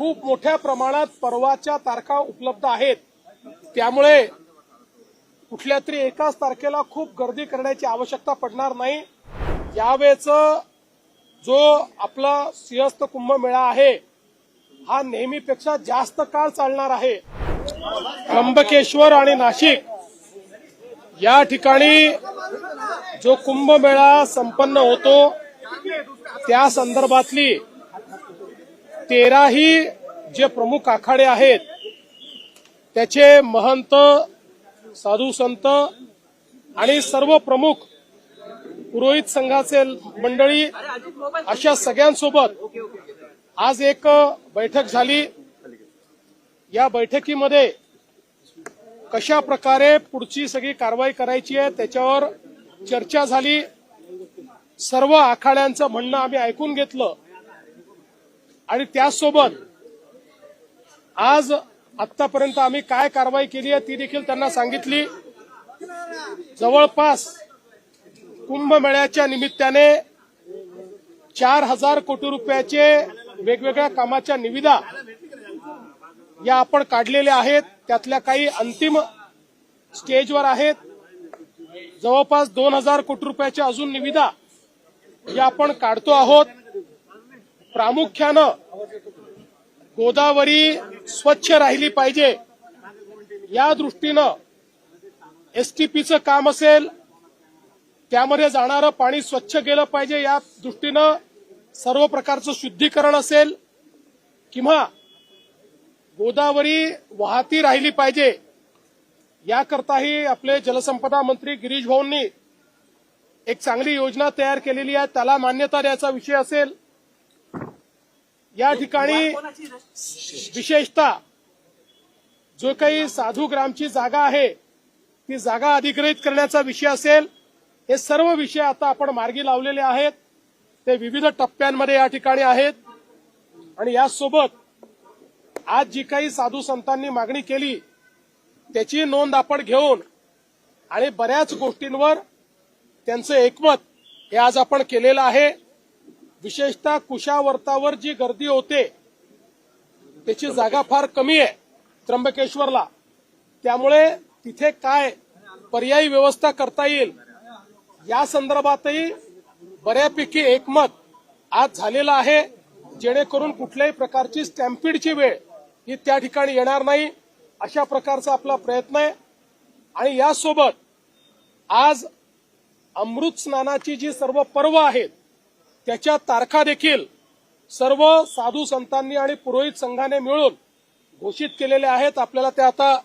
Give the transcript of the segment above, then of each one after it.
खूप मोठ्या प्रमाणात परवाच्या तारखा उपलब्ध आहेत. त्यामुळे कुठल्या तरी एकाच तारखेला खूप गर्दी करण्याची आवश्यकता पडणार नाही. यावेळेच जो आपला सिंहस्थ कुंभमेळा आहे हा नेहमीपेक्षा जास्त काळ चालणार आहे. त्र्यंबकेश्वर आणि नाशिक या ठिकाणी जो कुंभमेळा संपन्न होतो त्या संदर्भातली तेराही जे प्रमुख आखाडे आहेत त्याचे महंत साधू संत आणि सर्व प्रमुख पुरोहित संघाचे मंडळी अशा सगळ्यांसोबत आज एक बैठक झाली. या बैठकीमध्ये कशा प्रकारे पुढची सगळी कारवाई करायची आहे त्याच्यावर चर्चा झाली. सर्व आखाड्यांचं म्हणणं आम्ही ऐकून घेतलं. आणि त्याचसोबत आज आतापर्यंत आम्ही काय कारवाई केली आहे ती देखील त्यांना सांगितली. जवळपास कुंभमेळ्याच्या निमित्ताने चार हजार कोटी रुपयाचे वेगवेगळ्या कामाच्या निविदा या आपण काढलेल्या आहेत. त्यातल्या काही अंतिम स्टेजवर आहेत. जवळपास दोन हजार कोटी रुपयाच्या अजून निविदा या आपण काढतो आहोत. प्रामुख्यानं गोदावरी स्वच्छ राहिली पाहिजे. या दृष्टीनं एसटीपीचं काम असेल त्यामध्ये जाणारं पाणी स्वच्छ गेलं पाहिजे या दृष्टीनं सर्व प्रकारचं शुद्धीकरण असेल किंवा गोदावरी वाहती राहिली पाहिजे याकरताही आपले जलसंपदा मंत्री गिरीश भाऊंनी एक चांगली योजना तयार केलेली आहे. त्याला मान्यता द्यायचा विषय असेल या ठिकाणी विशेषतः जो काही साधू ग्रामची जागा आहे ती जागा अधिग्रहित करण्याचा विषय असेल हे सर्व विषय आता आपण मार्गी लावलेले आहेत. ते विविध टप्प्यांमध्ये या ठिकाणी आहेत. आणि यासोबत आज जी काही साधू संतांनी मागणी केली त्याची नोंद आपण घेऊन आणि बऱ्याच गोष्टींवर त्यांचं एकमत हे आज आपण केलेलं आहे. विशेषतः कुशावर्तावर जी गर्दी होते त्याची जागा फार कमी आहे त्र्यंबकेश्वरला. त्यामुळे तिथे काय पर्यायी व्यवस्था करता येईल या संदर्भातही बऱ्यापैकी एकमत आज झालेलं आहे जेणेकरून कुठल्याही प्रकारची स्टॅम्पिडची वेळ ही त्या ठिकाणी येणार नाही अशा प्रकारचा आपला प्रयत्न आहे. आणि यासोबत आज अमृत स्नानाची जी सर्व पर्व आहेत त्याच्या तारखा देखील सर्व साधू संतांनी आणि पुरोहित संघाने मिळून घोषित केलेल्या आहेत. आपल्याला त्या आता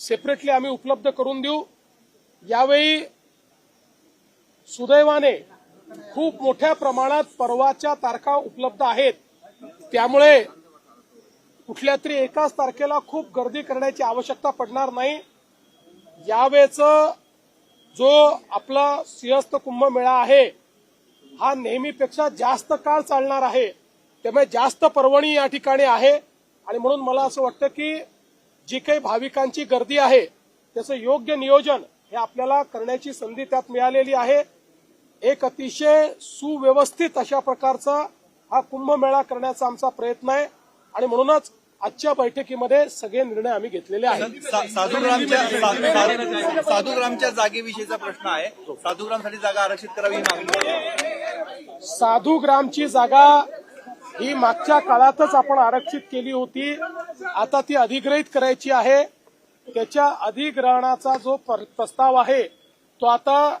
सेपरेटली आम्ही उपलब्ध करून देऊ. यावेळी सुदैवाने खूप मोठ्या प्रमाणात पर्वाच्या तारखा उपलब्ध आहेत. त्यामुळे कुठल्या तरी एकाच तारखेला खूप गर्दी करण्याची आवश्यकता पडणार नाही. यावेळेचं जो आपला सिंहस्थ कुंभमेळा आहे हा नेहमीपेक्षा जास्त काळ चालणार आहे. त्यामुळे जास्त पर्वणी या ठिकाणी आहे. आणि म्हणून मला असं वाटतं की जी काही भाविकांची गर्दी आहे त्याचं योग्य नियोजन हे आपल्याला करण्याची संधी त्यात मिळालेली आहे. एक अतिशय सुव्यवस्थित अशा प्रकारचा हा कुंभमेळा करण्याचा आमचा प्रयत्न आहे. आणि म्हणूनच आजच्या बैठकीमध्ये सगळे निर्णय आम्ही घेतलेले आहेत. साधुग्रामच्या साधुग्रामच्या जागेविषयीचा प्रश्न आहे. साधुग्रामसाठी जागा आरक्षित करावी ही मागणी साधू ग्रामची जागा ही मागच्या काळातच आपण आरक्षित केली होती. आता ती अधिग्रहित करायची आहे. त्याच्या अधिग्रहणाचा जो पर- प्रस्ताव आहे तो आता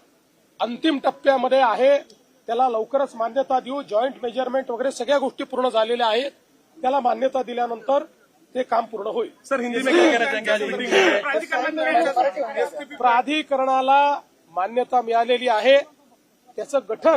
अंतिम टप्प्यामध्ये आहे. त्याला लवकरच मान्यता देऊ. जॉईंट मेजरमेंट वगैरे सगळ्या गोष्टी पूर्ण झालेल्या आहेत. त्याला मान्यता दिल्यानंतर ते काम पूर्ण होईल. सर हिंदी प्राधिकरणाला मान्यता मिळालेली आहे. त्याचं गठन